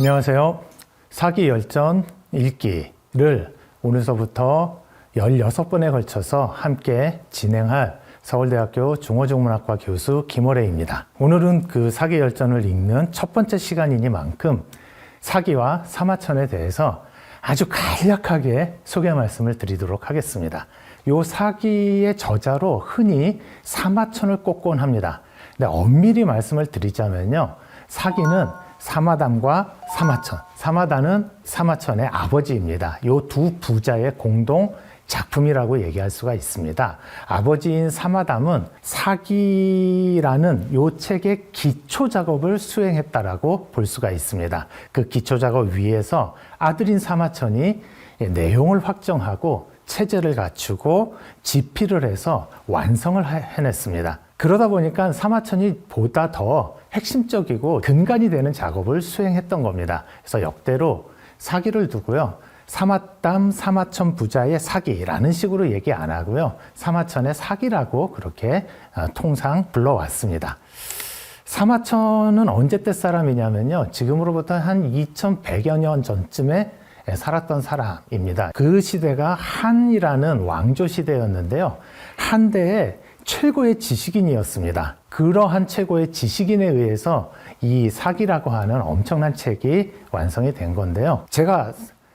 안녕하세요. 사기 열전 읽기를 오늘서부터 16번에 걸쳐서 함께 진행할 서울대학교 중어중문학과 교수 김월혜입니다. 오늘은 그 사기 열전을 읽는 첫 번째 시간이니만큼 사기와 사마천에 대해서 아주 간략하게 소개 말씀을 드리도록 하겠습니다. 요 사기의 저자로 흔히 사마천을 꼽곤 합니다. 근데 엄밀히 말씀을 드리자면요. 사기는 사마담과 사마천. 사마다는 사마천의 아버지입니다. 요 두 부자의 공동 작품이라고 얘기할 수가 있습니다. 아버지인 사마담은 사기라는 요 책의 기초 작업을 수행했다라고 볼 수가 있습니다. 그 기초 작업 위에서 아들인 사마천이 내용을 확정하고 체제를 갖추고 집필을 해서 완성을 해냈습니다. 그러다 보니까 사마천이 보다 더 핵심적이고 근간이 되는 작업을 수행했던 겁니다. 그래서 역대로 사기를 두고요. 사마담 사마천 부자의 사기라는 식으로 얘기 안 하고요. 사마천의 사기라고 그렇게 어, 통상 불러왔습니다. 사마천은 언제 때 사람이냐면요. 지금으로부터 한 2100여 년 전쯤에 살았던 사람입니다. 그 시대가 한이라는 왕조 시대였는데요. 한대의 최고의 지식인이었습니다. 그러한 최고의 지식인에 의해서 이 사기라고 하는 엄청난 책이 완성이 된 건데요. 제가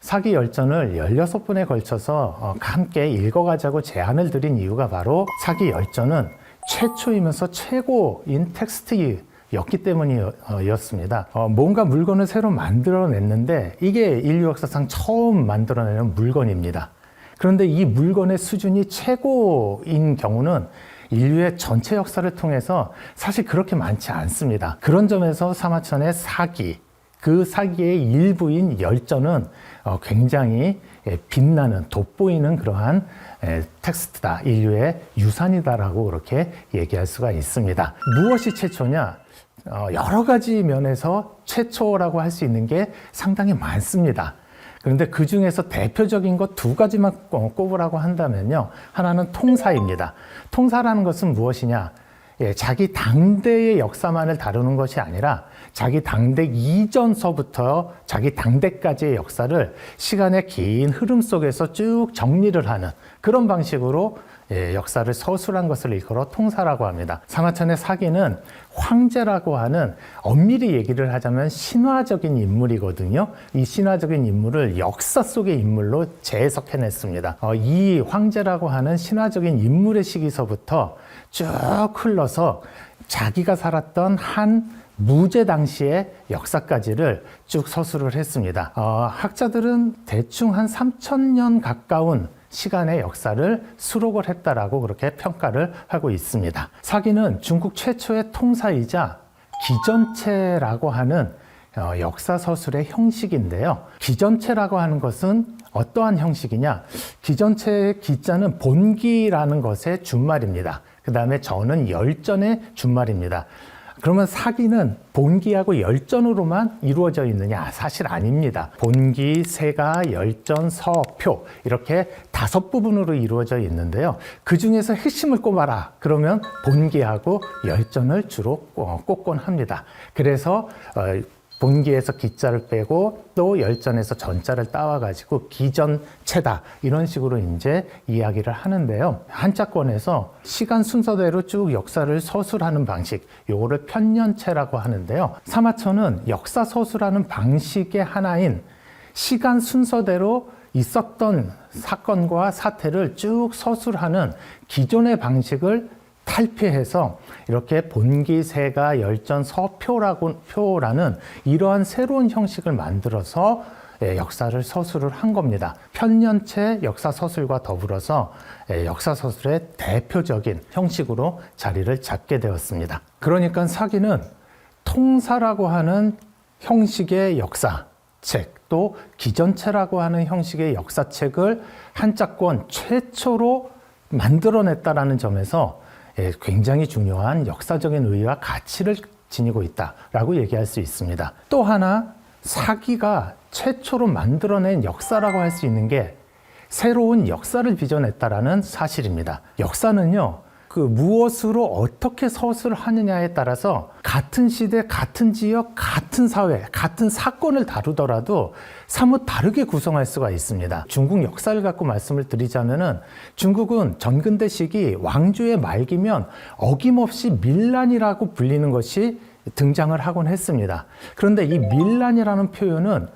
사기 열전을 16번에 걸쳐서 어, 함께 읽어가자고 제안을 드린 이유가 바로 사기 열전은 최초이면서 최고인 텍스트 였기 때문이었습니다. 어, 뭔가 물건을 새로 만들어냈는데 이게 인류 역사상 처음 만들어내는 물건입니다. 그런데 이 물건의 수준이 최고인 경우는 인류의 전체 역사를 통해서 사실 그렇게 많지 않습니다. 그런 점에서 사마천의 사기, 그 사기의 일부인 열전은 어, 굉장히 빛나는 돋보이는 그러한 텍스트다. 인류의 유산이다라고 그렇게 얘기할 수가 있습니다. 무엇이 최초냐? 어, 여러 가지 면에서 최초라고 할 수 있는 게 상당히 많습니다. 그런데 그 중에서 대표적인 것 두 가지만 꼽으라고 한다면요. 하나는 통사입니다. 통사라는 것은 무엇이냐? 예, 자기 당대의 역사만을 다루는 것이 아니라 자기 당대 이전서부터 자기 당대까지의 역사를 시간의 긴 흐름 속에서 쭉 정리를 하는 그런 방식으로 예, 역사를 서술한 것을 일컬어 통사라고 합니다. 사마천의 사기는 황제라고 하는 엄밀히 얘기를 하자면 신화적인 인물이거든요. 이 신화적인 인물을 역사 속의 인물로 재해석해냈습니다. 어, 이 황제라고 하는 신화적인 인물의 시기서부터 쭉 흘러서 자기가 살았던 한 무제 당시의 역사까지를 쭉 서술을 했습니다. 어, 학자들은 대충 한 3천년 가까운 시간의 역사를 수록을 했다라고 그렇게 평가를 하고 있습니다. 사기는 중국 최초의 통사이자 기전체라고 하는 어, 역사 서술의 형식인데요. 기전체라고 하는 것은 어떠한 형식이냐? 기전체의 기자는 본기라는 것의 준말입니다. 그 다음에 저는 열전의 준말입니다. 그러면 사기는 본기하고 열전으로만 이루어져 있느냐? 사실 아닙니다. 본기, 세가, 열전, 서표 이렇게 다섯 부분으로 이루어져 있는데요. 그 중에서 핵심을 꼽아라. 그러면 본기하고 열전을 주로 꼽곤 합니다. 그래서 어, 본기에서 기자를 빼고 또 열전에서 전자를 따와가지고 기전체다 이런 식으로 이제 이야기를 하는데요. 한자권에서 시간 순서대로 쭉 역사를 서술하는 방식, 요거를 편년체라고 하는데요. 사마천은 역사 서술하는 방식의 하나인 시간 순서대로 있었던 사건과 사태를 쭉 서술하는 기존의 방식을 탈피해서 이렇게 본기세가 열전 서표라고 표라는 이러한 새로운 형식을 만들어서 예, 역사를 서술을 한 겁니다. 편년체 역사 서술과 더불어서 예, 역사 서술의 대표적인 형식으로 자리를 잡게 되었습니다. 그러니까 사기는 통사라고 하는 형식의 역사 책 또 기전체라고 하는 형식의 역사책을 한자권 최초로 만들어냈다라는 점에서 예, 굉장히 중요한 역사적인 의의와 가치를 지니고 있다라고 얘기할 수 있습니다. 또 하나 사기가 최초로 만들어낸 역사라고 할 수 있는 게 새로운 역사를 빚어냈다라는 사실입니다. 역사는요, 그 무엇으로 어떻게 서술을 하느냐에 따라서 같은 시대, 같은 지역, 같은 사회, 같은 사건을 다루더라도 사뭇 다르게 구성할 수가 있습니다. 중국 역사를 갖고 말씀을 드리자면은 중국은 전근대 시기 왕조의 말기면 어김없이 밀란이라고 불리는 것이 등장을 하곤 했습니다. 그런데 이 밀란이라는 표현은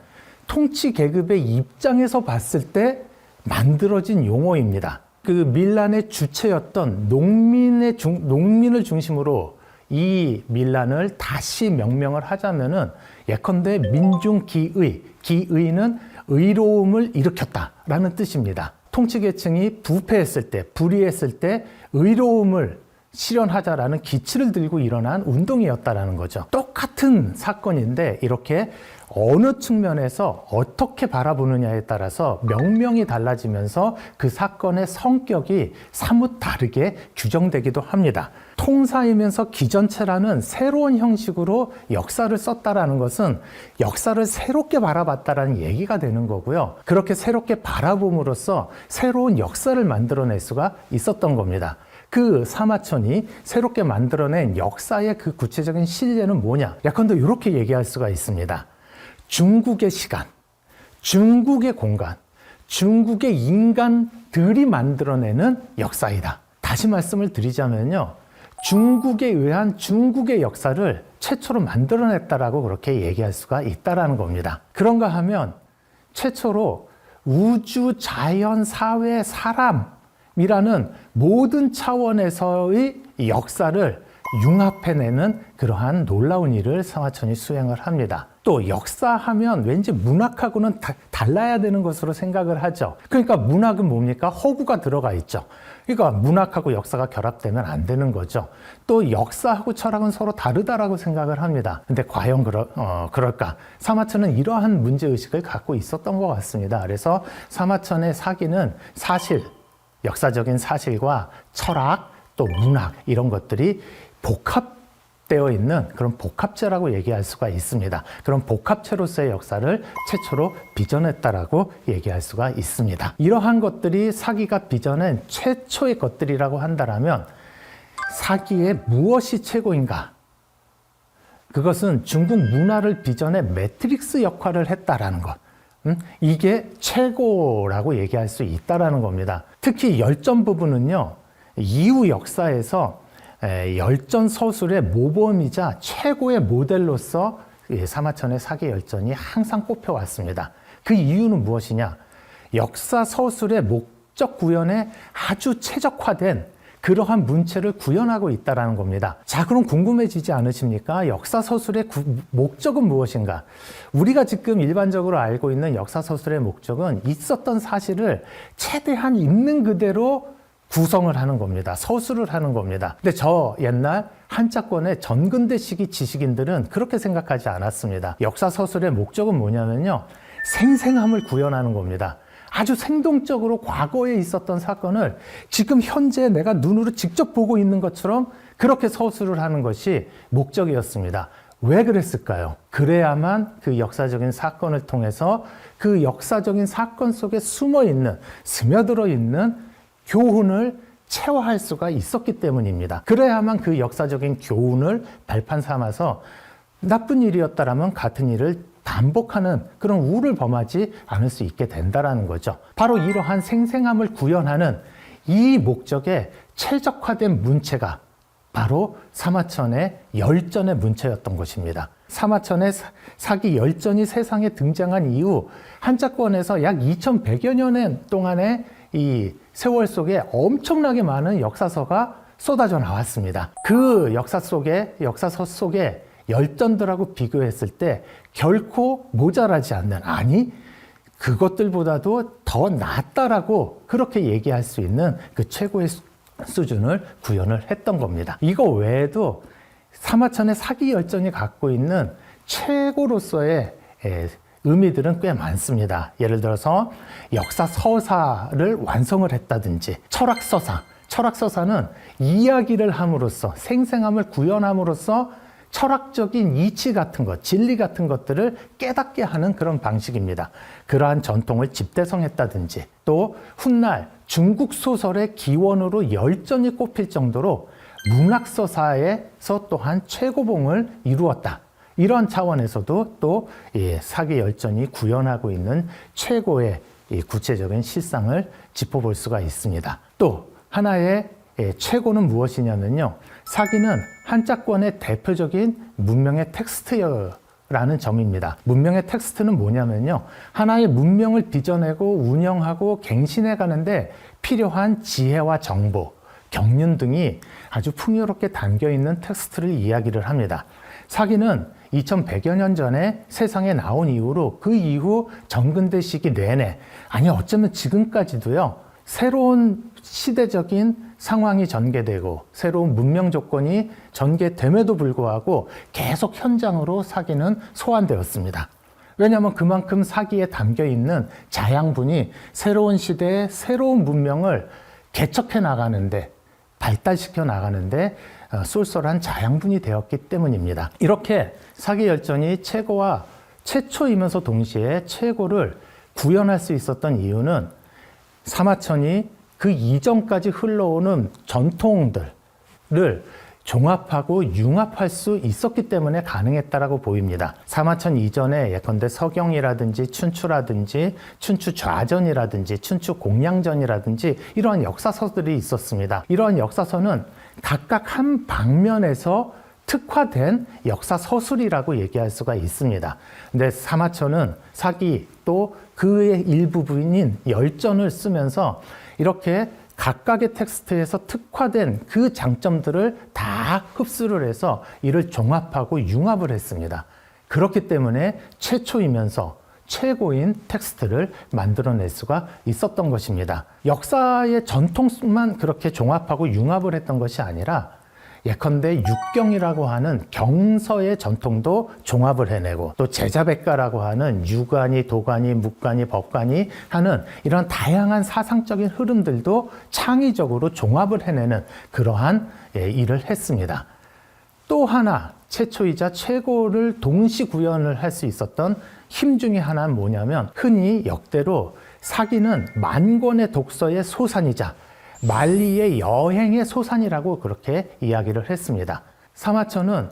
통치 계급의 입장에서 봤을 때 만들어진 용어입니다. 그 밀란의 주체였던 농민의 중, 농민을 중심으로 이 밀란을 다시 명명을 하자면은 예컨대 민중기의, 기의는 의로움을 일으켰다라는 뜻입니다. 통치 계층이 부패했을 때, 불의했을 때 의로움을 실현하자라는 기치를 들고 일어난 운동이었다라는 거죠. 똑같은 사건인데 이렇게 어느 측면에서 어떻게 바라보느냐에 따라서 명명이 달라지면서 그 사건의 성격이 사뭇 다르게 규정되기도 합니다. 통사이면서 기전체라는 새로운 형식으로 역사를 썼다라는 것은 역사를 새롭게 바라봤다라는 얘기가 되는 거고요. 그렇게 새롭게 바라봄으로써 새로운 역사를 만들어낼 수가 있었던 겁니다. 그 사마천이 새롭게 만들어낸 역사의 그 구체적인 신뢰는 뭐냐? 약간도 이렇게 얘기할 수가 있습니다. 중국의 시간, 중국의 공간, 중국의 인간들이 만들어내는 역사이다. 다시 말씀을 드리자면요. 중국에 의한 중국의 역사를 최초로 만들어냈다라고 그렇게 얘기할 수가 있다라는 겁니다. 그런가 하면 최초로 우주, 자연, 사회, 사람이라는 모든 차원에서의 역사를 융합해내는 그러한 놀라운 일을 상하천이 수행을 합니다. 또 역사하면 왠지 문학하고는 다, 달라야 되는 것으로 생각을 하죠. 그러니까 문학은 뭡니까? 허구가 들어가 있죠. 그러니까 문학하고 역사가 결합되면 안 되는 거죠. 또 역사하고 철학은 서로 다르다라고 생각을 합니다. 근데 과연 그러, 어, 그럴까? 사마천은 이러한 문제의식을 갖고 있었던 것 같습니다. 그래서 사마천의 사기는 사실, 역사적인 사실과 철학, 또 문학, 이런 것들이 복합 되어 있는 그런 복합체라고 얘기할 수가 있습니다. 그런 복합체로서의 역사를 최초로 빚어냈다라고 얘기할 수가 있습니다. 이러한 것들이 사기가 빚어낸 최초의 것들이라고 한다면 사기의 무엇이 최고인가? 그것은 중국 문화를 빚어내 매트릭스 역할을 했다라는 것. 음? 이게 최고라고 얘기할 수 있다라는 겁니다. 특히 열전 부분은요, 이후 역사에서 열전 서술의 모범이자 최고의 모델로서 사마천의 사기 열전이 항상 꼽혀왔습니다. 그 이유는 무엇이냐? 역사 서술의 목적 구현에 아주 최적화된 그러한 문체를 구현하고 있다는 겁니다. 자, 그럼 궁금해지지 않으십니까? 역사 서술의 구, 목적은 무엇인가? 우리가 지금 일반적으로 알고 있는 역사 서술의 목적은 있었던 사실을 최대한 있는 그대로 구성을 하는 겁니다. 서술을 하는 겁니다. 근데 저 옛날 한자권의 전근대 시기 지식인들은 그렇게 생각하지 않았습니다. 역사 서술의 목적은 뭐냐면요. 생생함을 구현하는 겁니다. 아주 생동적으로 과거에 있었던 사건을 지금 현재 내가 눈으로 직접 보고 있는 것처럼 그렇게 서술을 하는 것이 목적이었습니다. 왜 그랬을까요? 그래야만 그 역사적인 사건을 통해서 그 역사적인 사건 속에 숨어 있는, 스며들어 있는 교훈을 체화할 수가 있었기 때문입니다. 그래야만 그 역사적인 교훈을 발판 삼아서 나쁜 일이었다라면 같은 일을 반복하는 그런 우를 범하지 않을 수 있게 된다라는 거죠. 바로 이러한 생생함을 구현하는 이 목적에 최적화된 문체가 바로 사마천의 열전의 문체였던 것입니다. 사마천의 사기 열전이 세상에 등장한 이후 한자권에서 약 2100여 년 동안의 이 세월 속에 엄청나게 많은 역사서가 쏟아져 나왔습니다. 그 역사 속에, 역사서 속에 열전들하고 비교했을 때 결코 모자라지 않는, 아니, 그것들보다도 더 낫다라고 그렇게 얘기할 수 있는 그 최고의 수준을 구현을 했던 겁니다. 이거 외에도 사마천의 사기 열전이 갖고 있는 최고로서의 의미들은 꽤 많습니다. 예를 들어서 역사 서사를 완성을 했다든지 철학 서사, 철학 서사는 이야기를 함으로써 생생함을 구현함으로써 철학적인 이치 같은 것, 진리 같은 것들을 깨닫게 하는 그런 방식입니다. 그러한 전통을 집대성했다든지 또 훗날 중국 소설의 기원으로 열전이 꼽힐 정도로 문학서사에서 또한 최고봉을 이루었다. 이런 차원에서도 또이 사기 열전이 구현하고 있는 최고의 이 구체적인 실상을 짚어볼 수가 있습니다. 또 하나의 예, 최고는 무엇이냐면요. 사기는 한자권의 대표적인 문명의 텍스트라는 점입니다. 문명의 텍스트는 뭐냐면요. 하나의 문명을 빚어내고 운영하고 갱신해 가는데 필요한 지혜와 정보, 경륜 등이 아주 풍요롭게 담겨 있는 텍스트를 이야기를 합니다. 사기는 2100여 년 전에 세상에 나온 이후로 그 이후 전근대 시기 내내 아니 어쩌면 지금까지도요. 새로운 시대적인 상황이 전개되고 새로운 문명 조건이 전개됨에도 불구하고 계속 현장으로 사기는 소환되었습니다. 왜냐하면 그만큼 사기에 담겨 있는 자양분이 새로운 시대의 새로운 문명을 개척해 나가는데 발달시켜 나가는데 어, 쏠쏠한 자양분이 되었기 때문입니다. 이렇게 사기 열전이 최고와 최초이면서 동시에 최고를 구현할 수 있었던 이유는 사마천이 그 이전까지 흘러오는 전통들을 종합하고 융합할 수 있었기 때문에 가능했다라고 보입니다. 사마천 이전에 예컨대 서경이라든지 춘추라든지 춘추 좌전이라든지 춘추 공양전이라든지 이러한 역사서들이 있었습니다. 이러한 역사서는 각각 한 방면에서 특화된 역사 서술이라고 얘기할 수가 있습니다. 근데 사마천은 사기 또 그의 일부분인 열전을 쓰면서 이렇게 각각의 텍스트에서 특화된 그 장점들을 다 흡수를 해서 이를 종합하고 융합을 했습니다. 그렇기 때문에 최초이면서 최고인 텍스트를 만들어낼 수가 있었던 것입니다. 역사의 전통만 그렇게 종합하고 융합을 했던 것이 아니라 예컨대 육경이라고 하는 경서의 전통도 종합을 해내고 또 제자백가라고 하는 유관이 도관이 묵관이 법관이 하는 이런 다양한 사상적인 흐름들도 창의적으로 종합을 해내는 그러한 예, 일을 했습니다. 또 하나 최초이자 최고를 동시 구현을 할 수 있었던 힘 중에 하나는 뭐냐면 흔히 역대로 사기는 만 권의 독서의 소산이자 만리의 여행의 소산이라고 그렇게 이야기를 했습니다. 사마천은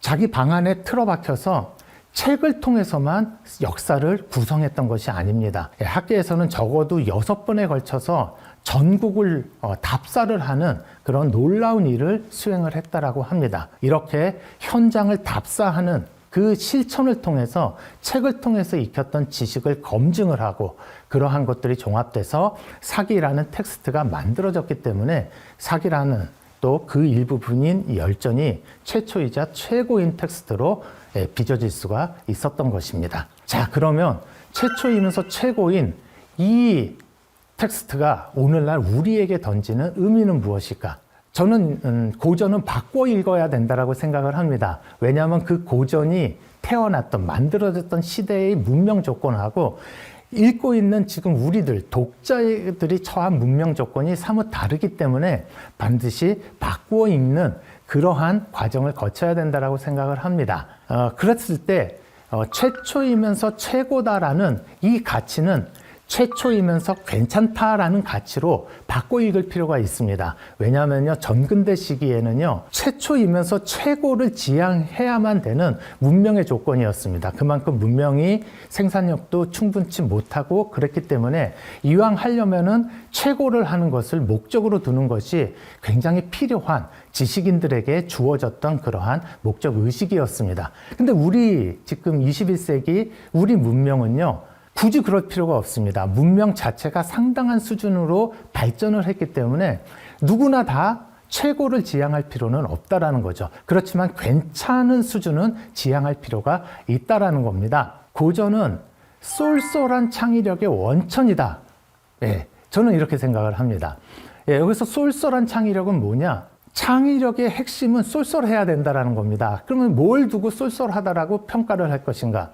자기 방 안에 틀어박혀서 책을 통해서만 역사를 구성했던 것이 아닙니다. 예, 학계에서는 적어도 여섯 번에 걸쳐서 전국을 어, 답사를 하는 그런 놀라운 일을 수행을 했다라고 합니다. 이렇게 현장을 답사하는 그 실천을 통해서 책을 통해서 익혔던 지식을 검증을 하고 그러한 것들이 종합돼서 사기라는 텍스트가 만들어졌기 때문에 사기라는 또 그 일부분인 열전이 최초이자 최고인 텍스트로 예, 빚어질 수가 있었던 것입니다. 자, 그러면 최초이면서 최고인 이 텍스트가 오늘날 우리에게 던지는 의미는 무엇일까? 저는 음, 고전은 바꿔 읽어야 된다라고 생각을 합니다. 왜냐하면 그 고전이 태어났던 만들어졌던 시대의 문명 조건하고 읽고 있는 지금 우리들 독자들이 처한 문명 조건이 사뭇 다르기 때문에 반드시 바꾸어 읽는 그러한 과정을 거쳐야 된다라고 생각을 합니다. 어, 그랬을 때 어, 최초이면서 최고다라는 이 가치는 최초이면서 괜찮다라는 가치로 바꿔 읽을 필요가 있습니다. 왜냐하면요, 전근대 시기에는요, 최초이면서 최고를 지향해야만 되는 문명의 조건이었습니다. 그만큼 문명이 생산력도 충분치 못하고 그랬기 때문에 이왕 하려면은 최고를 하는 것을 목적으로 두는 것이 굉장히 필요한 지식인들에게 주어졌던 그러한 목적 의식이었습니다. 근데 우리 지금 21세기 우리 문명은요, 굳이 그럴 필요가 없습니다. 문명 자체가 상당한 수준으로 발전을 했기 때문에 누구나 다 최고를 지향할 필요는 없다라는 거죠. 그렇지만 괜찮은 수준은 지향할 필요가 있다라는 겁니다. 고전은 쏠쏠한 창의력의 원천이다. 예, 저는 이렇게 생각을 합니다. 예, 여기서 쏠쏠한 창의력은 뭐냐? 창의력의 핵심은 쏠쏠해야 된다라는 겁니다. 그러면 뭘 두고 쏠쏠하다라고 평가를 할 것인가?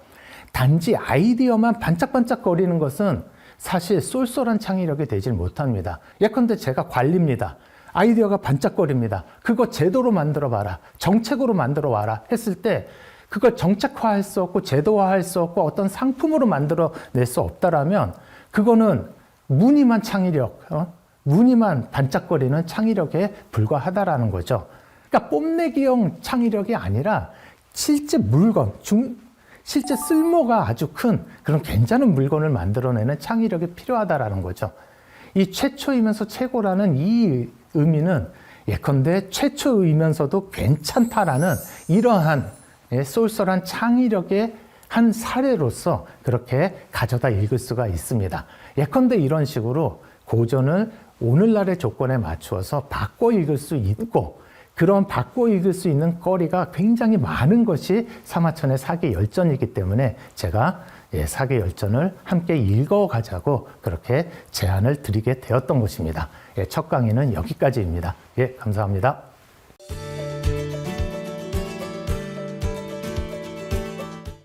단지 아이디어만 반짝반짝거리는 것은 사실 쏠쏠한 창의력이 되질 못합니다. 예컨대 제가 관리입니다. 아이디어가 반짝거립니다. 그거 제도로 만들어 봐라. 정책으로 만들어 와라. 했을 때 그걸 정책화할 수 없고 제도화할 수 없고 어떤 상품으로 만들어 낼 수 없다라면 그거는 무늬만 창의력, 어? 무늬만 반짝거리는 창의력에 불과하다라는 거죠. 그러니까 뽐내기형 창의력이 아니라 실제 물건, 중, 실제 쓸모가 아주 큰 그런 괜찮은 물건을 만들어내는 창의력이 필요하다라는 거죠. 이 최초이면서 최고라는 이 의미는 예컨대 최초이면서도 괜찮다라는 이러한 예, 쏠쏠한 창의력의 한 사례로서 그렇게 가져다 읽을 수가 있습니다. 예컨대 이런 식으로 고전을 오늘날의 조건에 맞추어서 바꿔 읽을 수 있고 그런 바꿔 읽을 수 있는 거리가 굉장히 많은 것이 사마천의 사계 열전이기 때문에 제가 예, 사계 열전을 함께 읽어가자고 그렇게 제안을 드리게 되었던 것입니다. 예, 첫 강의는 여기까지입니다. 예, 감사합니다.